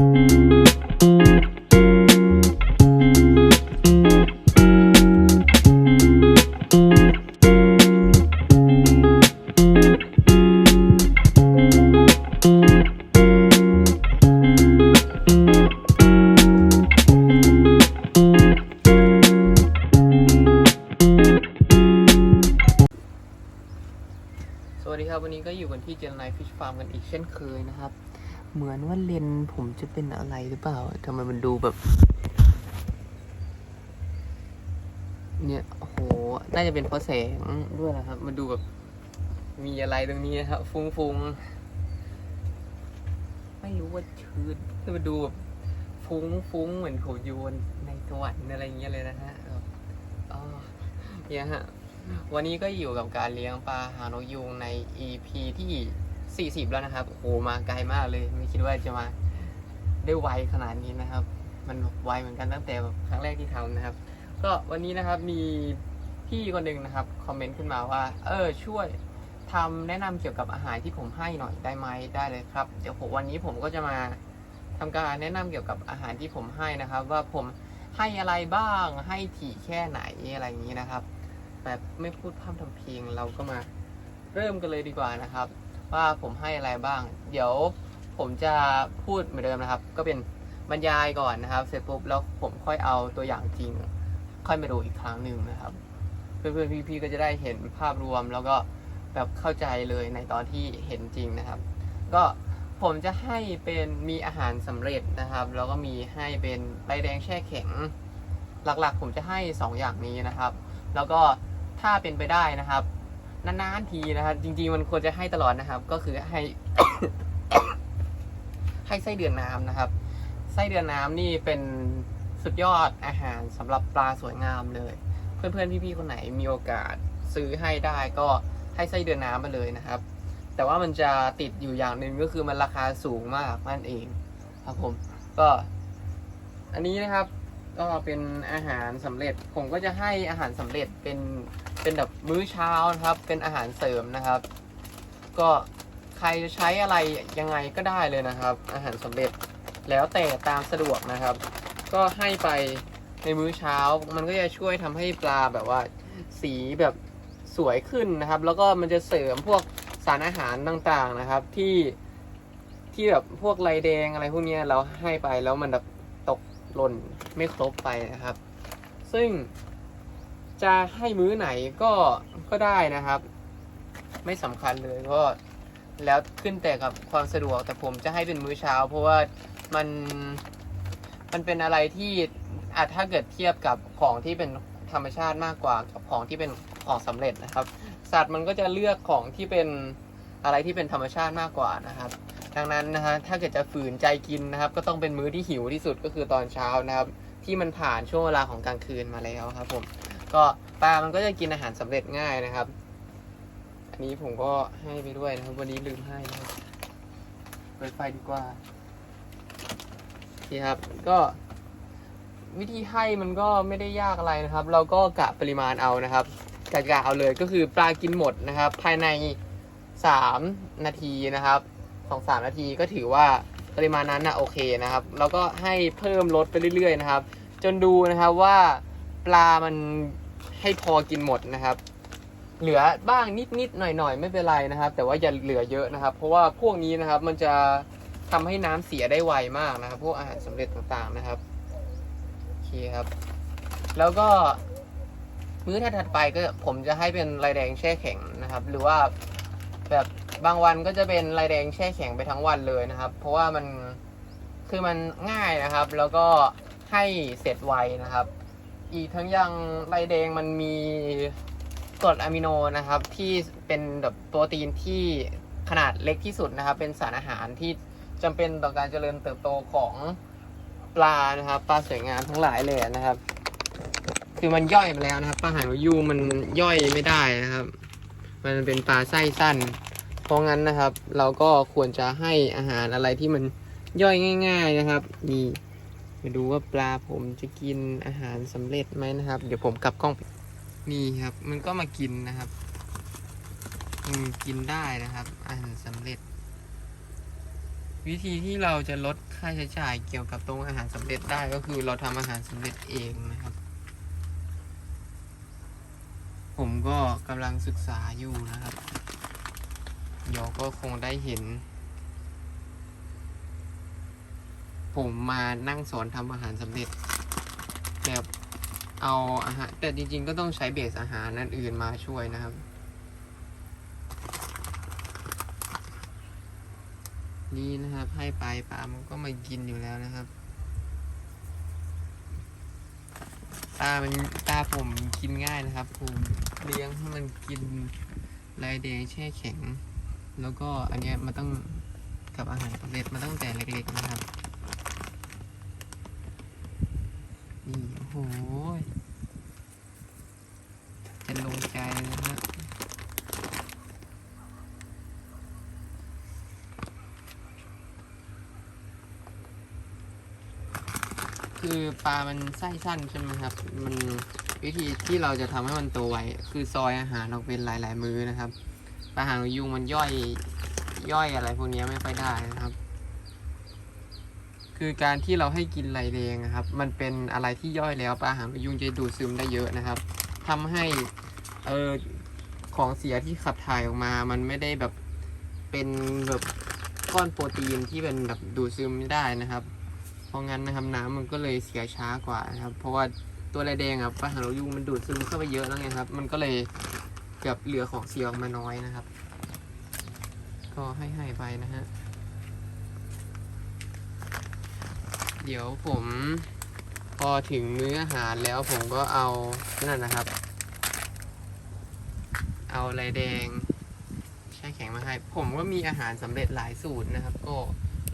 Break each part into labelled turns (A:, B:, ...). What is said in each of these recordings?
A: สวัสดีครับ วันนี้ก็อยู่กันที่เจนไนฟิชฟาร์มกันอีกเช่นเคยนะครับ เหมือนว่าเลนผมจะเป็นอะไรหรือเปล่าทำไมมันดูแบบ เนี่ยโอ้โห น่าจะเป็นเพราะแสงด้วยนะครับ มันดูแบบ มีอะไรตรงนี้นะครับฟุ้งๆ ไม่รู้ว่าชื้นคือมันดูแบบฟุ้งๆเหมือนผมอยู่บนในสวรรค์อะไรอย่างเงี้ยเลยนะฮะอ๋อเนี่ยฮะ วันนี้ก็อยู่กับการเลี้ยงปลาหานกยูงใน EP ที่ 40 แล้วนะครับ โอ้โห มาไกลมากเลย ไม่คิดว่าจะมาได้ไวขนาดนี้นะครับ มันไวเหมือนกันตั้งแต่แบบครั้งแรกที่ทำนะครับ ก็วันนี้นะครับมีพี่คนหนึ่งนะครับคอมเมนต์ขึ้นมาว่า เออช่วยทำแนะนำเกี่ยวกับอาหารที่ผมให้หน่อยได้ไหมได้เลยครับ เดี๋ยวผมวันนี้ผมก็จะมาทำการแนะนำเกี่ยวกับอาหารที่ผมให้นะครับ ว่าผมให้อะไรบ้าง ให้ถี่แค่ไหนอะไรอย่างนี้นะครับ แบบไม่พูดพร่ำทำเพลงเราก็มาเริ่มกันเลยดีกว่านะครับ ว่าผมให้อะไรบ้าง เดี๋ยวผมจะพูดเหมือนเดิมนะครับ ก็เป็นบรรยายก่อนนะครับ เสร็จปุ๊บแล้วผมค่อยเอาตัวอย่างจริง ค่อยมาดูอีกครั้งหนึ่งนะครับ เพื่อนๆพี่ๆก็จะได้เห็นภาพรวมแล้วก็แบบเข้าใจเลยในตอนที่เห็นจริงนะครับ ก็ผมจะให้เป็นมีอาหารสำเร็จนะครับ แล้วก็มีให้เป็นใบแดงแช่แข็ง หลักๆ ผมจะให้สองอย่างนี้นะครับ แล้วก็ถ้าเป็นไปได้นะครับ นานๆทีนะครับ จริง ๆ มันควรจะให้ตลอดนะครับ ก็คือให้ ให้ไส้เดือนน้ำนะครับ ไส้เดือนน้ำนี่เป็นสุดยอดอาหารสำหรับปลาสวยงามเลย เพื่อนๆพี่ๆคนไหนมีโอกาสซื้อให้ได้ก็ให้ไส้เดือนน้ำมาเลยนะครับ แต่ว่ามันจะติดอยู่อย่างหนึ่งก็คือมันราคาสูงมากนั่นเองครับผม ก็ อันนี้นะครับ ก็เป็นอาหารสำเร็จ ผมก็จะให้อาหารสำเร็จเป็นเป็นแบบมื้อเช้านะครับ เป็นอาหารเสริมนะครับ ก็ใครจะใช้อะไรยังไงก็ได้เลยนะครับ อาหารสำเร็จแล้วแต่ตามสะดวกนะครับ ก็ให้ไปในมื้อเช้า มันก็จะช่วยทำให้ปลาแบบว่าสีแบบสวยขึ้นนะครับ แล้วก็มันจะเสริมพวกสารอาหารต่างๆนะครับที่ที่แบบพวกไรแดงอะไรพวกนี้เราให้ไปแล้วมันแบบตกหล่น ไม่ครบไปนะครับ ซึ่งจะให้มื้อไหนก็ก็ได้นะครับ ไม่สำคัญเลยก็แล้วขึ้นแต่กับความสะดวกแต่ผมจะให้เป็นมื้อเช้า เพราะว่ามันมันเป็นอะไรที่อาจถ้าเกิดเทียบกับของที่เป็นธรรมชาติมากกว่ากับของที่เป็นของสำเร็จนะครับ สัตว์มันก็จะเลือกของที่เป็นอะไรที่เป็นธรรมชาติมากกว่านะครับ ดังนั้นนะฮะถ้าเกิดจะฝืนใจกินนะครับ ก็ต้องเป็นมื้อที่หิวที่สุดก็คือตอนเช้านะครับ ที่มันผ่านช่วงเวลาของกลางคืนมาแล้วครับ ผมก็ปลามันก็จะกินอาหารสำเร็จง่ายนะครับ อันนี้ผมก็ให้ไปด้วยนะครับ วันนี้ลืมให้นะครับเปิดไฟดีกว่านี่ครับ ก็วิธีให้มันก็ไม่ได้ยากอะไรนะครับ เราก็กะปริมาณเอานะครับกะกะเอาเลยก็คือปลากินหมดนะครับ ภายในสามนาทีนะครับ สองสามนาทีก็ถือว่าปริมาณนั้นนะโอเคนะครับ แล้วก็ให้เพิ่มลดไปเรื่อยๆนะครับ จนดูนะครับว่าปลามันให้พอกินหมดนะครับ เหลือบ้างนิดๆหน่อยๆ ไม่เป็นไรนะครับ แต่ว่าอย่าเหลือเยอะนะครับ เพราะว่าพวกนี้นะครับมันจะทำให้น้ำเสียได้ไวมากนะครับ พวกอาหารสำเร็จต่างๆนะครับโอเคครับ แล้วก็มื้อถัดไปก็ผมจะให้เป็นลายแดงแช่แข็งนะครับ หรือว่า แบบบางวันก็จะเป็นลายแดงแช่แข็งไปทั้งวันเลยนะครับ เพราะว่ามันคือมันง่ายนะครับ แล้วก็ให้เสร็จไวนะครับ อีกทั้งยังลายแดงมันมีกรดอะมิโนนะครับที่เป็นแบบโปรตีนที่ขนาดเล็กที่สุดนะครับ เป็นสารอาหารที่จำเป็นต่อการเจริญเติบโตของปลานะครับปลาสวยงามทั้งหลายเลยนะครับ คือมันย่อยมาแล้วนะครับปลาหางนกยูงมันย่อยไม่ได้นะครับ มันเป็นปลาไส้สั้น เพราะงั้นนะครับ เราก็ควรจะให้อาหารอะไรที่มันย่อยง่าย ๆนะครับนี่มาดูว่าปลาผมจะกินอาหารสำเร็จไหมนะครับ เดี๋ยวผมกลับกล้องนี่ครับ มันก็มากินนะครับอืมกินได้นะครับ อาหารสำเร็จ วิธีที่เราจะลดค่าใช้จ่ายเกี่ยวกับตรงอาหารสำเร็จได้ก็คือเราทำอาหารสำเร็จเองนะครับ ผมก็กำลังศึกษาอยู่นะครับ เดี๋ยวก็คงได้เห็น ผมมานั่งสอนทำอาหารสำเร็จแบบเอาอาหารแต่จริงๆก็ต้องใช้เบสอาหารนั่นอื่นมาช่วยนะครับ นี่นะครับ ให้ไปปลามันก็มากินอยู่แล้วนะครับปลามันปลาผมกินง่ายนะครับผม เลี้ยงให้มันกินลายแดงแช่แข็ง แล้วก็อันเนี้ยมันต้องกับอาหารสำเร็จมาตั้งแต่เล็กๆนะครับ นี่โอ้โหจะลงใจเลยนะฮะคือปลามันไส้สั้นใช่ไหมครับ มัน วิธีที่เราจะทำให้มันโตไวคือซอยอาหารออกเป็นหลาย ๆ มื้อนะครับปลาหางยุงมันย่อยย่อยอะไรพวกนี้ไม่ค่อยได้นะครับ คือการที่เราให้กินไรแดงนะครับ มันเป็นอะไรที่ย่อยแล้วปลาหางยุงจะดูดซึมได้เยอะนะครับทำให้เออของเสียที่ขับถ่ายออกมา มันไม่ได้แบบเป็นแบบก้อนโปรตีนที่เป็นแบบดูดซึมไม่ได้นะครับ เพราะงั้นนะครับน้ำมันก็เลยเสียช้ากว่านะครับ เพราะว่า ตัวไรแดงครับปลาหางนกยุงมันดูดซึมเข้าไปเยอะแล้วไงครับ มันก็เลยเกือบเหลือของเสียออกมาน้อยนะครับ ก็ให้ให้ไปนะฮะ เดี๋ยวผมพอถึงมื้ออาหารแล้วผมก็เอา นั่นนะครับ เอาอะไรแดงแช่แข็งมาให้ ผมก็มีอาหารสำเร็จหลายสูตรนะครับ ก็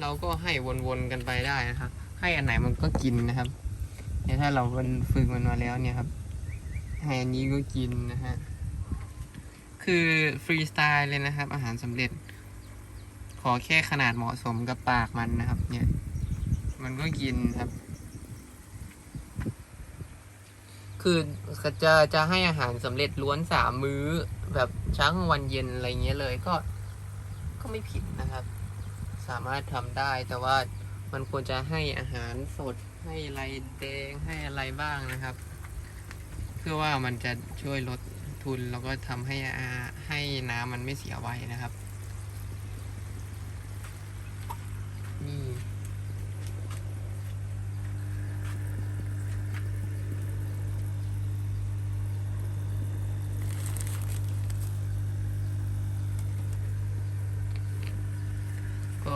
A: เราก็ให้วนๆกันไปได้นะครับ ให้อันไหนมันก็กินนะครับ เนี่ยถ้าเรามันฝึกมันมาแล้วเนี่ยครับให้อันนี้ก็กินนะฮะ คือฟรีสไตล์เลยนะครับ อาหารสำเร็จ ขอแค่ขนาดเหมาะสมกับปากมันนะครับ เนี่ย มันก็กินครับ คือจะจะให้อาหารสำเร็จล้วนสามมื้อ แบบเช้ากลางวันเย็นอะไรเงี้ยเลยก็ก็ไม่ผิดนะครับ สามารถทำได้แต่ว่า มันควรจะให้อาหารสดให้อะไรแดงให้อะไรบ้างนะครับ เพื่อว่ามันจะช่วยลดทุนแล้วก็ทำให้อาให้น้ำมันไม่เสียไวนะครับ นี่ ก็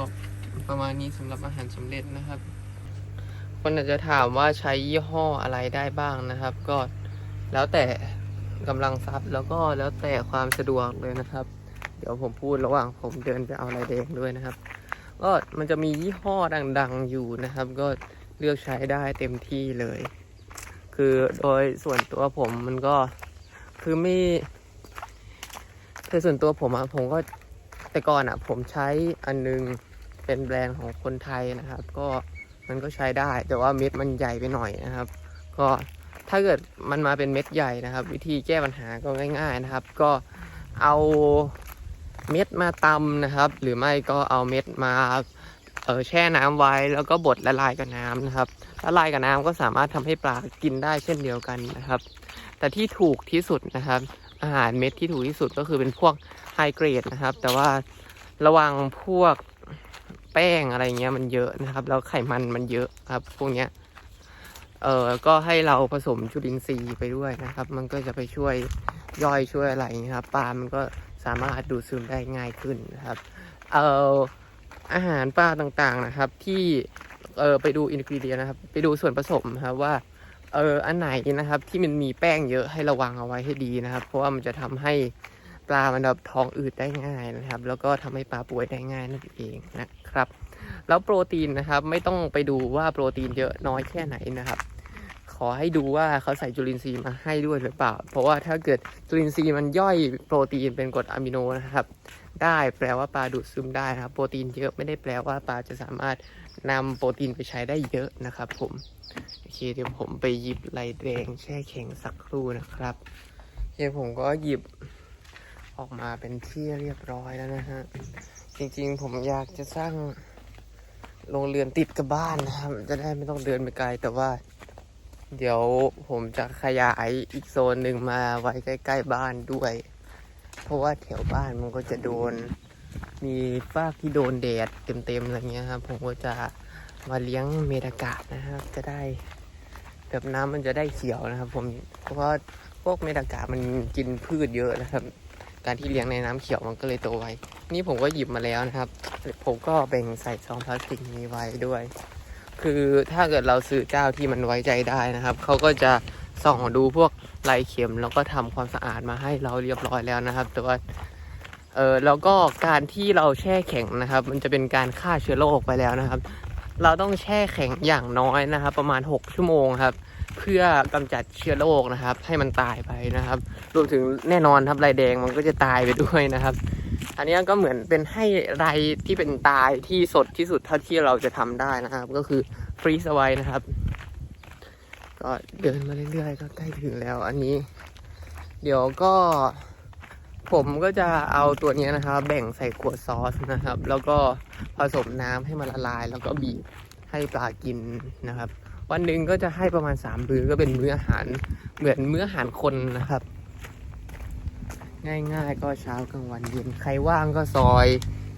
A: ประมาณ นี้สำหรับอาหารสำเร็จนะครับ คนอาจจะถามว่าใช้ยี่ห้ออะไรได้บ้างนะครับ ก็แล้วแต่กำลังทรัพย์แล้วก็แล้วแต่ความสะดวกเลยนะครับ เดี๋ยวผมพูดระหว่างผมเดินไปเอาอะไรแดงด้วยนะครับ ก็มันจะมียี่ห้อดังๆอยู่นะครับ ก็เลือกใช้ได้เต็มที่เลย คือโดยส่วนตัวผมมันก็คือไม่คือส่วนตัวผมอะผมก็แต่ก่อนอะผมใช้อันนึง เป็นแบรนด์ของคนไทยนะครับ ก็มันก็ใช้ได้ แต่ว่าเม็ดมันใหญ่ไปหน่อยนะครับ ก็ถ้าเกิดมันมาเป็นเม็ดใหญ่นะครับ วิธีแก้ปัญหาก็ง่าย ๆนะครับ ก็เอาเม็ดมาตำนะครับ หรือไม่ก็เอาเม็ดมาเออแช่น้ำไว้แล้วก็บดละลายกับน้ำนะครับละลายกับน้ำก็สามารถทำให้ปลากินได้เช่นเดียวกันนะครับ แต่ที่ถูกที่สุดนะครับ อาหารเม็ดที่ถูกที่สุดก็คือเป็นพวกไฮเกรดนะครับ แต่ว่าระวังพวก แป้งอะไรเงี้ยมันเยอะนะครับ แล้วไขมันมันเยอะครับ พวกเนี้ยเออก็ให้เราผสมจุลินทรีย์ไปด้วยนะครับ มันก็จะไปช่วยย่อยช่วยอะไรอย่างเงี้ยครับปลามันก็สามารถดูดซึมได้ง่ายขึ้นนะครับ เอออาหารปลาต่างๆนะครับ ที่เออไปดูอินกรีเดียนะครับ ไปดูส่วนผสมครับว่าเอออันไหนนะครับที่มันมีแป้งเยอะให้ระวังเอาไว้ให้ดีนะครับ เพราะว่ามันจะทำให้ปลามันแบบท้องอืดได้ง่ายนะครับ แล้วก็ทำให้ปลาป่วยได้ง่ายนั่นเองนะ ครับ แล้วโปรตีนนะครับไม่ต้องไปดูว่าโปรตีนเยอะน้อยแค่ไหนนะครับ ขอให้ดูว่าเขาใส่จุลินทรีย์มาให้ด้วยหรือเปล่า เพราะว่าถ้าเกิดจุลินทรีย์มันย่อยโปรตีนเป็นกรดอะมิโนนะครับ ได้แปลว่าปลาดูดซึมได้นะครับ โปรตีนเยอะไม่ได้แปลว่าปลาจะสามารถนำโปรตีนไปใช้ได้เยอะนะครับ ผมโอเคเดี๋ยวผมไปหยิบไหลแดงแช่แข็งสักครู่นะครับโอเคผมก็หยิบออกมาเป็นที่เรียบร้อยแล้วนะฮะ จริงๆ ผมอยากจะสร้างโรงเรือนติดกับบ้านนะครับ จะได้ไม่ต้องเดินไปไกล แต่ว่า เดี๋ยวผมจะขยายอีกโซนหนึ่งมาไว้ใกล้ ๆ บ้านด้วย เพราะว่าแถวบ้านมันก็จะโดน มีฟากที่โดนแดดเต็มๆอะไรเงี้ยครับผมก็จะมาเลี้ยงเมดากาศนะครับ จะได้แบบน้ำมันจะได้เขียวนะครับ ผมเพราะว่าพวกเมดากาศมันกินพืชเยอะนะครับ การที่เลี้ยงในน้ำเขียวมันก็เลยโตไว นี่ผมก็หยิบมาแล้วนะครับ ผมก็แบ่งใส่ซองพลาสติกนี้ไว้ด้วย คือถ้าเกิดเราซื้อเจ้าที่มันไว้ใจได้นะครับ เขาก็จะส่องดูพวกลายเข็มแล้วก็ทำความสะอาดมาให้เราเรียบร้อยแล้วนะครับ แต่ว่าเออแล้วก็การที่เราแช่แข็งนะครับ มันจะเป็นการฆ่าเชื้อโรคไปแล้วนะครับ เราต้องแช่แข็งอย่างน้อยนะครับ ประมาณ 6 ชั่วโมงครับ เพื่อกำจัดเชื้อโรคนะครับ ให้มันตายไปนะครับ รวมถึงแน่นอนครับลายแดงมันก็จะตายไปด้วยนะครับ อันนี้ก็เหมือนเป็นให้ไรที่เป็นตายที่สดที่สุดเท่าที่เราจะทำได้นะครับ ก็คือฟรีซเอาไว้นะครับ ก็เดินมาเรื่อยๆก็ใกล้ถึงแล้ว อันนี้ เดี๋ยวก็ผมก็จะเอาตัวนี้นะครับ แบ่งใส่ขวดซอสนะครับ แล้วก็ผสมน้ำให้มันละลาย แล้วก็บีบให้ปลากินนะครับ วันหนึ่งก็จะให้ประมาณสามมื้อก็เป็นมื้ออาหารเหมือนมื้ออาหารคนนะครับ ง่ายๆก็เช้ากลางวันเย็นใครว่างก็ซอย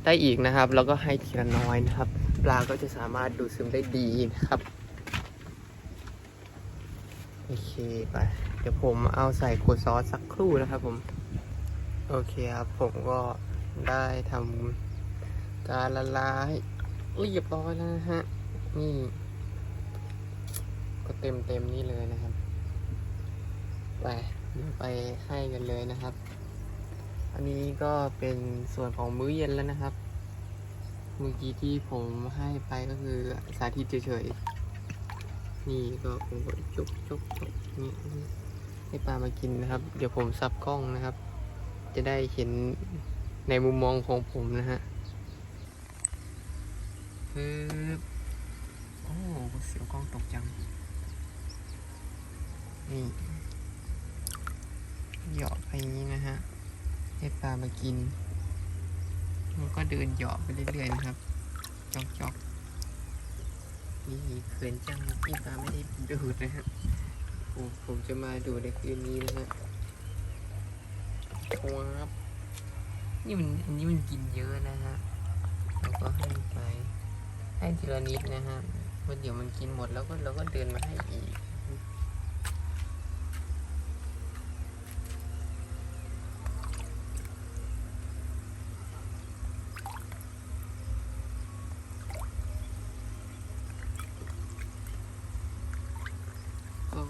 A: ได้อีกนะครับ แล้วก็ให้ทีละน้อยนะครับ ปลาก็จะสามารถดูดซึมได้ดีนะครับโอเคไปเดี๋ยวผมเอาใส่ขวดซอสสักครู่นะครับผม โอเคครับ ผมก็ได้ทำการละลายเรียบร้อยแล้วนะฮะ นี่ ก็เต็มเต็มๆนี่เลยนะครับ ไปเดี๋ยวไปให้กันเลยนะครับ อันนี้ก็เป็นส่วนของมื้อเย็นแล้วนะครับเมื่อกี้ที่ผมให้ไปก็คือสาธิตเฉยๆ นี่ก็ผมก็จุกจุกจุกนี่ให้ปลามากินนะครับ เดี๋ยวผมซับกล้องนะครับ จะได้เห็นในมุมมองของผมนะฮะคือโอ้เสียวกล้องตกจัง นี่หยาะไปนี้นะฮะให้ปลามากินมันก็เดินหยาะไปเรื่อยๆนะครับจอกจอกนี่เขินจังที่ปลาไม่ได้ดูดนะฮะผมผมจะมาดูในคืนนี้นะฮะครับนี่มันอันนี้มันกินเยอะนะฮะแล้วก็ให้ไปให้ทีละนิดนะฮะเพราะเดี๋ยวมันกินหมดแล้วก็เราก็เดินมาให้อีก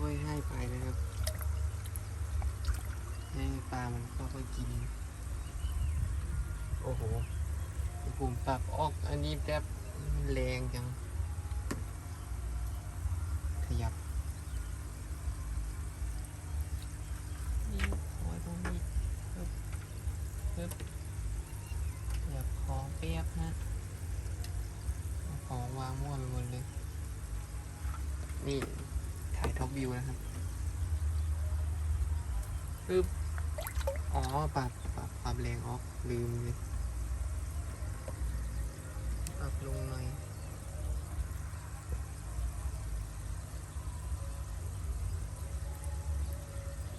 A: ค่อยให้ไปนะครับ ให้ปลามันก็ค่อยกิน โอ้โหผมปรับอ อกอันนี้แป๊บแรงจัง ขยับนี่เอาไว้ตรงนี้ปึ๊บปึ๊บขยับของเปียบฮะเอาของวางมั่วไปหมดเลย นี่ ถ่ายท็อปวิวนะครับปึ๊บอ๋อปรับปรับปรับแรงออกลืมเลย ลงหน่อย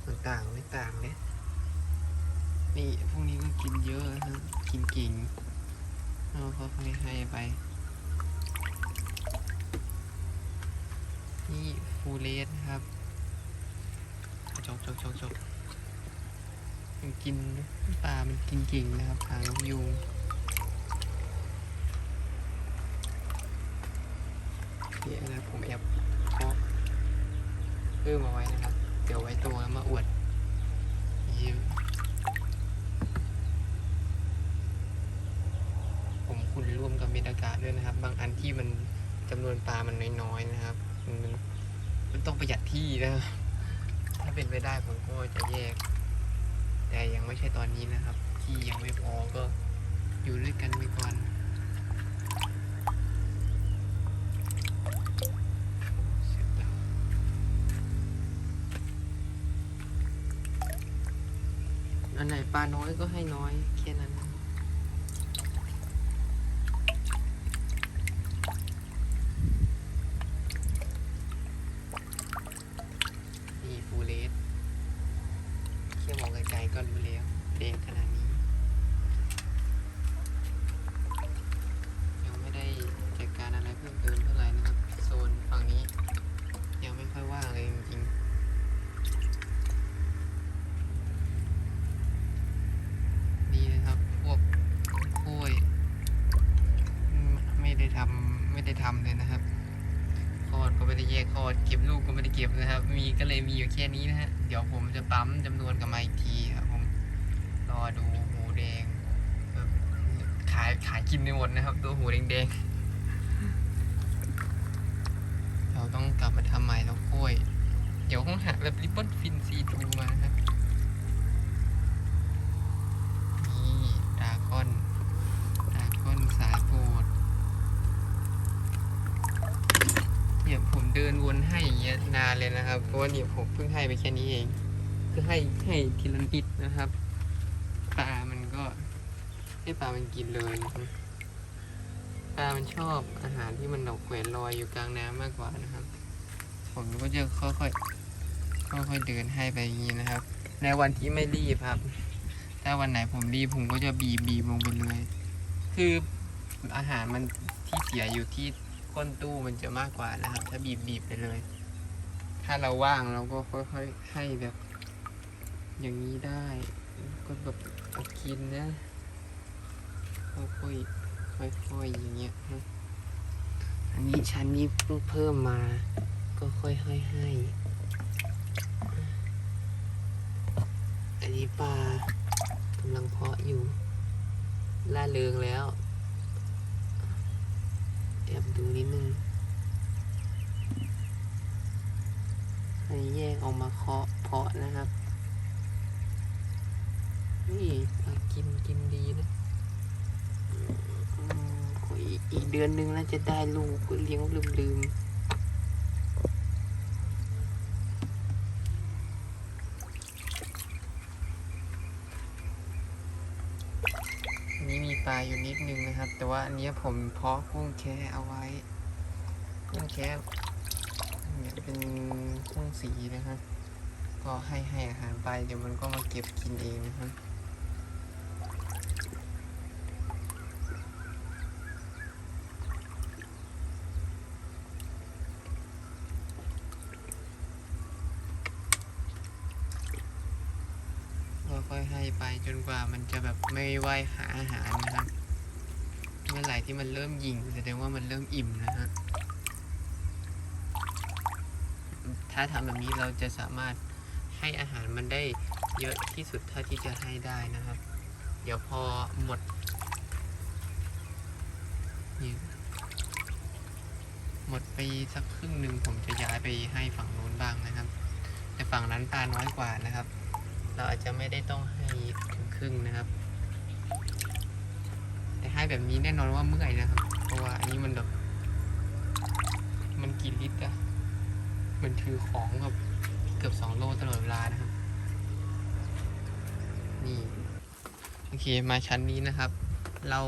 A: มันต่างไม่ต่างเลยนี่พวกนี้ก็กินเยอะนะครับกินเก่งเราก็ค่อยให้ไป นี่ฟูเลสครับจกจกจกจกมันกินปลา มันกินเก่งนะครับหางนกยูง นี่นะผมแอบเพาะเพิ่มมาไว้นะครับ เดี๋ยวไว้โตแล้วมาอวดยิ้มผมคุณร่วมกับเมดอากาศด้วยนะครับ บางอันที่มันจำนวนปลามันน้อยๆนะครับ มันมันต้องประหยัดที่นะถ้าเป็นไปได้ผมก็จะแยก แต่ยังไม่ใช่ตอนนี้นะครับ ที่ยังไม่พอก็อยู่ด้วยกันไปก่อนันไหนปลาน้อยก็ให้น้อยแค่นั้นนี่ฟูเลสแค่มองไกลๆก็รู้แล้วเด็กขนาดนี้ เก็บลูกก็ไม่ได้เก็บนะครับ มีก็เลยมีอยู่แค่นี้นะฮะ เดี๋ยวผมจะปั๊มจำนวนกลับมาอีกทีครับผม รอดูหูแดงขายขายกินไปหมดนะครับ ตัวหูแดงๆ นานาเลยนะครับ เพราะว่าเนี่ผมเพิ่งให้ไปแค่นี้เองก็ให้ให้ทีละนิดนะครับปลามันก็ให้ปลามันกินเลยนะครับปลามันชอบอาหารที่มันดอกแขวนลอยอยู่กลางน้ำมากกว่านะครับ ผมก็จะค่อยๆค่อยๆเดินให้ไปอย่างนี้นะครับ ในวันที่ไม่รีบครับ ถ้าวันไหนผมรีบผมก็จะบีบบีบลงไปเลย คืออาหารมันที่เสียอยู่ที่ก้นตู้มันจะมากกว่านะครับ ถ้าบีบบีบไปเลย ถ้าเราว่างเราก็ค่อยๆให้แบบ อย่างนี้ได้ก็แบบเอากินนะค่อยๆค่อยๆอย่างเงี้ยนะอันนี้ชั้นนี้เพิ่งเพิ่มมา ก็ค่อยๆให้อันนี้ปลากำลังเพาะอยู่ล่าเริงแล้วแอบดูนิดนึง ให้แยกออกมาเคาะเพาะนะครับ นี่กินกินดีนะอีกเดือนหนึงแล้วจะได้ลูกเลี้ยงลืมลืมๆอันนี้มีปลาอยู่นิดนึงนะครับ แต่ว่าอันนี้ผมเพาะกุ้งแค่เอาไว้กุ้งแค่เป็น กุ้งสีนะครับก็ให้ให้อาหารไปเดี๋ยวมันก็มาเก็บกินเองนะครับก็ค่อยให้ไปจนกว่ามันจะแบบไม่ไหวหาอาหารนะครับ เมื่อไหร่ที่มันเริ่มยิงแสดงว่ามันเริ่มอิ่มนะฮะ ถ้าทำแบบนี้เราจะสามารถให้อาหารมันได้เยอะที่สุดเท่าที่จะให้ได้นะครับ เดี๋ยวพอหมดนี่หมดไปสักครึ่งหนึ่งผมจะย้ายไปให้ฝั่งนู้นบ้างนะครับ แต่ฝั่งนั้นปลาน้อยกว่านะครับ เราอาจจะไม่ได้ต้องให้ถึงครึ่งนะครับ แต่ให้แบบนี้แน่นอนว่าเมื่อยนะครับ เพราะว่าอันนี้มันแบบมันกี่ลิตรอะ มันถือของแบบเกือบสองโลตลอดเวลานะครับ นี่ โอเคมาชั้นนี้นะครับ เรา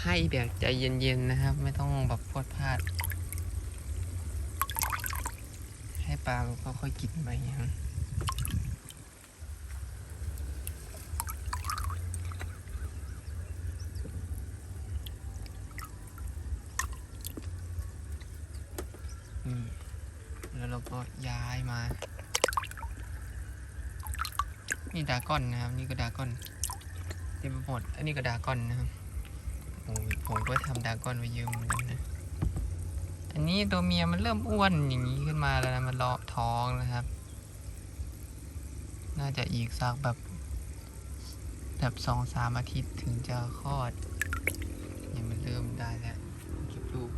A: ให้แบบใจเย็นๆนะครับ ไม่ต้องแบบพลดพลาด ให้ปลามันค่อยๆกินไปนะครับ อืมแล้วเราก็ย้ายมา นี่ดรา ก้อนนะครับ นี่ก็ดาก้อนเต็มไปหมดอันนี้ก็ดาก้อนนะครับโอ้ผมก็ทำดราก้อนไว้เยอะเหมือนกันนะอันนี้ตัวเมียมันเริ่มอ้วนอย่างนี้ขึ้นมาแล้วนะมันเลาะท้องนะครับ น่าจะอีกสักแบบแบบสองสามอาทิตย์ถึงจะคลอดเนี่ยมันเริ่มได้แล้วเก็บลูก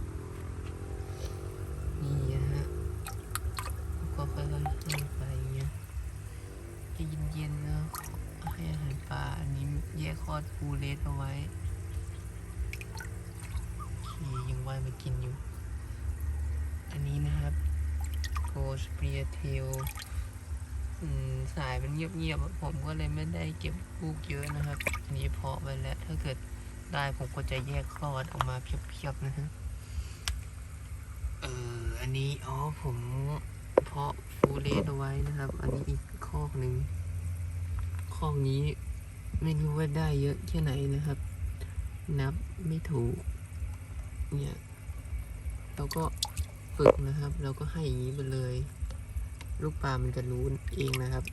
A: นี่นะฮะก็ค่อยๆ ให้อาหารปลา อันนี้แยกคลอดฟูเลสเอาไว้โอเคยังว่ายมากินอยู่ อันนี้นะครับโกสเปียเทลสายมันเงียบๆผมก็เลยไม่ได้เก็บลูกเยอะนะครับ อันนี้เพาะไว้แล้ว ถ้าเกิดได้ผมก็จะแยกคลอดออกมาเพียบๆนะฮะ เออ อันนี้ อ๋อ ผมเพาะฟูเลสเอาไว้นะครับ อันนี้อีกคอกหนึ่ง คอกนี้ ไม่รู้ว่าได้เยอะแค่ไหนนะครับ นับไม่ถูก เนี่ยเราก็ฝึกนะครับ เราก็ให้อย่างนี้ไปเลย ลูกปลามันจะรู้เองนะครับ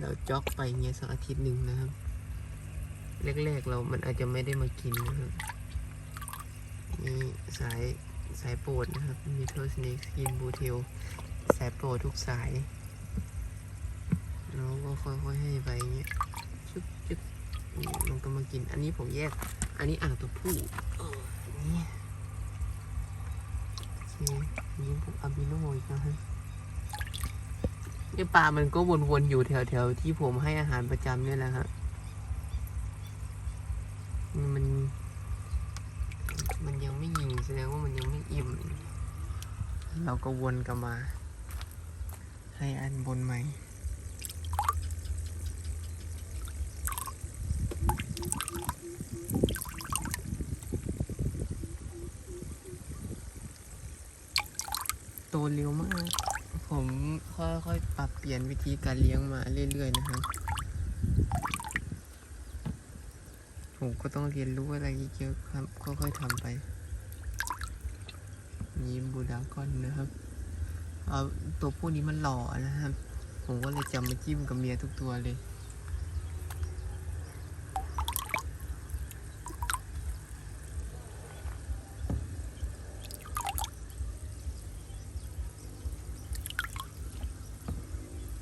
A: เราจ็อกไปเงี้ยสักอาทิตย์หนึ่งนะครับแรกๆเรามันอาจจะไม่ได้มากินนะครับนี่สายสายโปรดนะครับมีเทอร์สเนกสกินบูเทลสายโปรดทุกสาย แล้วก็ค่อยๆให้ไปเงี้ยจุ๊บจุ๊บมันก็มากิน อันนี้ผมแยก อันนี้อ่างตัวผู้อันนี้โอเคนี่ผมอาบิโนอีกนะฮะเนี่ยปลามันก็วนๆอยู่แถวๆที่ผมให้อาหารประจำนี่แหละฮะมัน มันยังไม่ยิงแสดงว่ามันยังไม่อิ่ม เราก็วนกลับมา ให้อันบนใหม่ เร็วมาก ผมค่อยๆปรับเปลี่ยนวิธีการเลี้ยงมาเรื่อยๆนะครับ ผมก็ต้องเรียนรู้อะไรเยอะๆครับค่อยๆทำไปนี่บูดากอนนะครับเอาตัวพวกนี้มันหล่อนะครับ ผมก็เลยจำมาจิ้มกับเมียทุกตัวเลย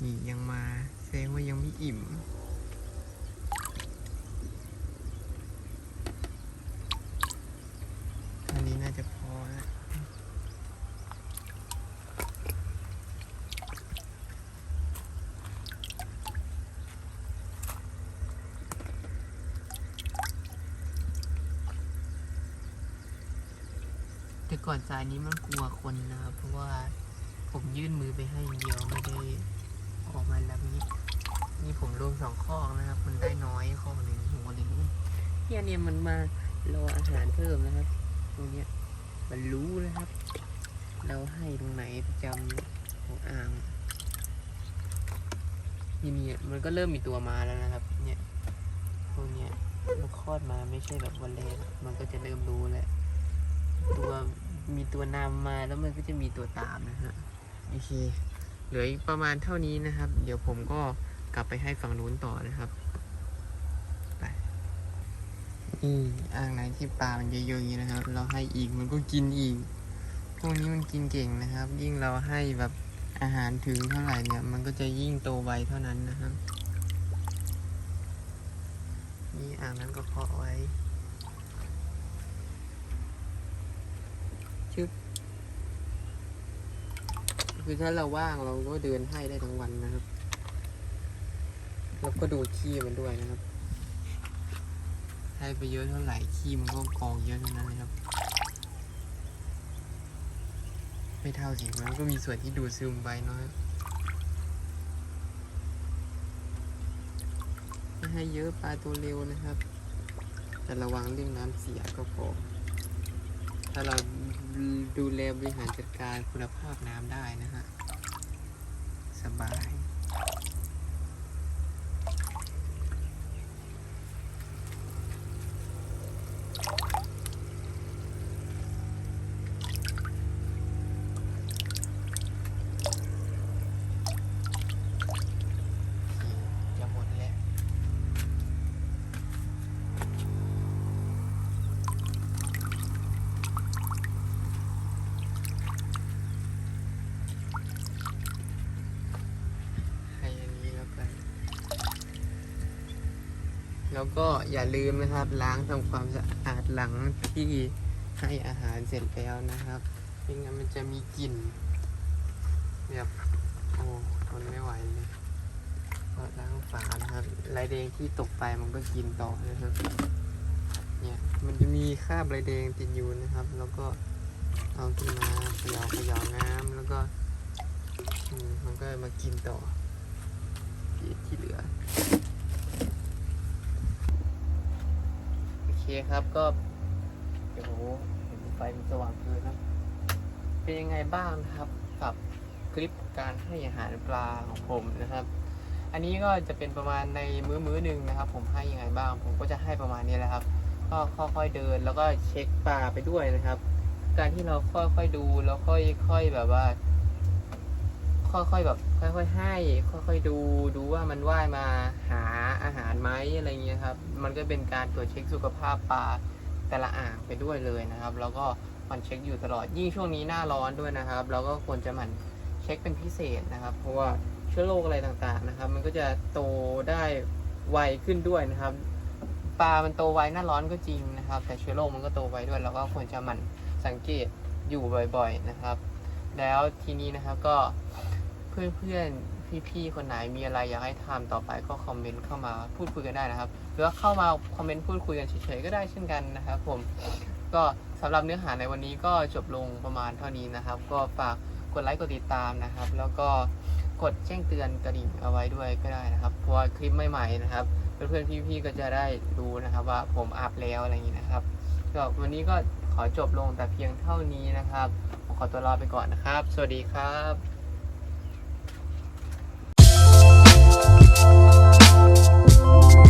A: นี่ยังมาแสดงว่ายังไม่อิ่ม อันนี้น่าจะพอแล้วแต่ก่อนสายนี้มันกลัวคนนะครับเพราะว่าผมยื่นมือไปให้อย่างเดียวไม่ได้ ออกมาแล้วนี้นี่ผมรวมสองข้อนะครับ มันได้น้อยข้อหนึ่งผมก็เลยเฮียเนี่ยมันมารออาหารเพิ่มนะครับตรงเนี้ยมันรู้นะครับ เราให้ตรงไหนประจำของอ่างนี่เนี่ยมันก็เริ่มมีตัวมาแล้วนะครับ เนี่ยพวกเนี้ยมันคลอดมาไม่ใช่แบบวันแรกมันก็จะเริ่มรู้แล้วตัวมีตัวนำมาแล้วมันก็จะมีตัวตามนะฮะโอเค เหลืออีกประมาณเท่านี้นะครับ เดี๋ยวผมก็กลับไปให้ฝั่งนู้นต่อนะครับไปนี่อ่างไหนที่ปลามันเยอะๆอย่างนี้นะครับ เราให้อีกมันก็กินอีกพวกนี้มันกินเก่งนะครับ ยิ่งเราให้แบบอาหารถึงเท่าไหร่เนี่ย มันก็จะยิ่งโตไวเท่านั้นนะครับ นี่อ่างนั้นก็เพาะไว้ชึบ คือถ้าเราว่างเราก็เดินให้ได้ทั้งวันนะครับ แล้วก็ดูขี้มันด้วยนะครับ ให้ไปเยอะเท่าไหร่ขี้มันก็กองเยอะเท่านั้นเลยครับ ไม่เท่าสิมันก็มีส่วนที่ดูดซึมไปเนาะไม่ให้เยอะปลาตัวเร็วนะครับ แต่ระวังเรื่องน้ำเสียก็พอถ้าเรา ดูแลบริหารจัดการคุณภาพน้ำได้นะฮะ สบาย แล้วก็อย่าลืมนะครับ ล้างทำความสะอาดหลังที่ให้อาหารเสร็จแล้วนะครับไม่งั้นมันจะมีกลิ่นแบบโอ้ทนไม่ไหวเลยก็ล้างฝานะครับลายแดงที่ตกไปมันก็กินต่อนะครับ เนี่ยมันจะมีคราบลายแดงติดอยู่นะครับ แล้วก็เอาขึ้นมาเขย่าเขย่าน้ำแล้วก็มันก็มากินต่อที่เหลือ เคครับก็เดี๋ยวเห็นไฟมันสว่างเกินนะเป็นยังไงบ้างนะครับกับคลิปการให้อาหารปลาของผมนะครับ อันนี้ก็จะเป็นประมาณในมื้อมื้อหนึ่งนะครับ ผมให้ยังไงบ้าง ผมก็จะให้ประมาณนี้แหละครับ ก็ค่อยๆเดินแล้วก็เช็คปลาไปด้วยนะครับ การที่เราค่อยๆดูแล้วค่อยๆแบบว่า ค่อยๆแบบ ค่อยๆให้ ค่อยๆดูดูว่ามันว่ายมาหาอาหารไหมอะไรเงี้ยครับ มันก็เป็นการตรวจเช็คสุขภาพปลาแต่ละอ่างไปด้วยเลยนะครับ แล้วก็มันเช็คอยู่ตลอดยิ่งช่วงนี้หน้าร้อนด้วยนะครับ เราก็ควรจะหมั่นเช็คเป็นพิเศษนะครับ เพราะว่าเชื้อโรคอะไรต่างๆนะครับ มันก็จะโตได้ไวขึ้นด้วยนะครับปลา มันโตไวหน้าร้อนก็จริงนะครับ แต่เชื้อโรคมันก็โตไวด้วยเราก็ควรจะหมั่นสังเกตอยู่บ่อย ๆนะครับ แล้วทีนี้นะครับก็ เพื่อนๆ พี่ๆ คนไหนมีอะไรอยากให้ทำต่อไปก็คอมเมนต์เข้ามาพูดคุยกันได้นะครับ หรือว่าเข้ามาคอมเมนต์พูดคุยกันเฉยๆ ก็ได้เช่นกันนะครับผม ก็สำหรับเนื้อหาในวันนี้ก็จบลงประมาณเท่านี้นะครับ ก็ฝากกดไลค์กดติดตามนะครับ แล้วก็กดแจ้งเตือนกระดิ่งเอาไว้ด้วยก็ได้นะครับ เพราะว่าคลิปใหม่ๆนะครับ เพื่อนๆ พี่ๆ ก็จะได้รู้นะครับว่าผมอัพแล้วอะไรอย่างนี้นะครับก็วันนี้ก็ขอจบลงแต่เพียงเท่านี้นะครับผมขอตัวลาไปก่อนนะครับ สวัสดีครับ you